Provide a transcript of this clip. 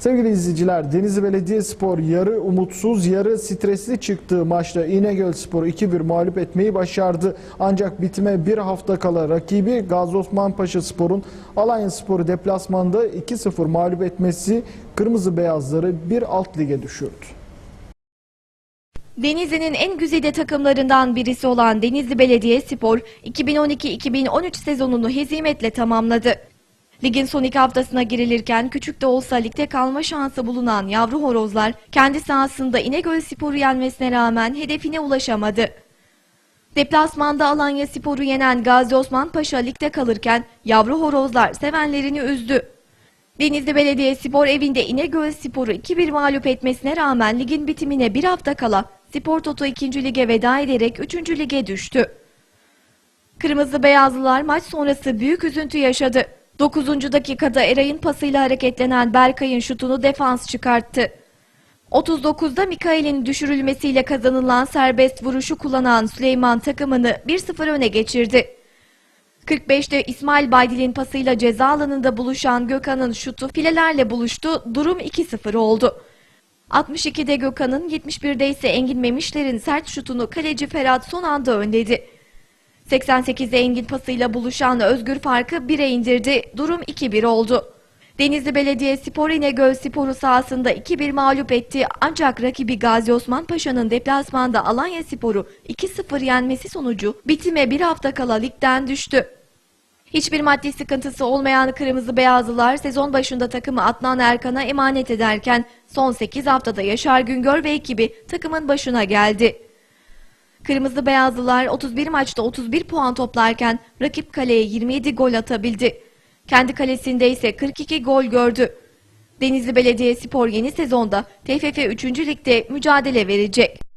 Sevgili izleyiciler, Denizli Belediyespor yarı umutsuz, yarı stresli çıktığı maçta İnegöl Spor'u 2-1 mağlup etmeyi başardı. Ancak bitime bir hafta kala rakibi Gazi Osman Paşa Spor'un Alanya Spor'u deplasmanda 2-0 mağlup etmesi Kırmızı Beyazları bir alt lige düşürdü. Denizli'nin en güzide takımlarından birisi olan Denizli Belediyespor 2012-2013 sezonunu hezimetle tamamladı. Ligin son iki haftasına girilirken küçük de olsa ligde kalma şansı bulunan yavru horozlar kendi sahasında İnegöl Spor'u yenmesine rağmen hedefine ulaşamadı. Deplasmanda Alanya Spor'u yenen Gazi Osman Paşa ligde kalırken yavru horozlar sevenlerini üzdü. Denizli Belediyespor evinde İnegöl Spor'u 2-1 mağlup etmesine rağmen ligin bitimine bir hafta kala Spor Toto 2. lige veda ederek 3. lige düştü. Kırmızı Beyazlılar maç sonrası büyük üzüntü yaşadı. 9. dakikada Eray'ın pasıyla hareketlenen Berkay'ın şutunu defans çıkarttı. 39'da Mikail'in düşürülmesiyle kazanılan serbest vuruşu kullanan Süleyman takımını 1-0 öne geçirdi. 45'te İsmail Baydil'in pasıyla ceza alanında buluşan Gökhan'ın şutu filelerle buluştu, durum 2-0 oldu. 62'de Gökhan'ın, 71'de ise Engin Memişler'in sert şutunu kaleci Ferhat son anda önledi. 88'de Engin pasıyla buluşan Özgür farkı 1'e indirdi, durum 2-1 oldu. Denizli Belediyespor İnegöl Sporu sahasında 2-1 mağlup etti ancak rakibi Gazi Osman Paşa'nın deplasmanda Alanya Sporu 2-0 yenmesi sonucu bitime bir hafta kala ligden düştü. Hiçbir maddi sıkıntısı olmayan Kırmızı Beyazlılar sezon başında takımı Adnan Erkan'a emanet ederken son 8 haftada Yaşar Güngör ve ekibi takımın başına geldi. Kırmızı Beyazlılar 31 maçta 31 puan toplarken rakip kaleye 27 gol atabildi. Kendi kalesinde ise 42 gol gördü. Denizli Belediyespor yeni sezonda TFF 3. Lig'de mücadele verecek.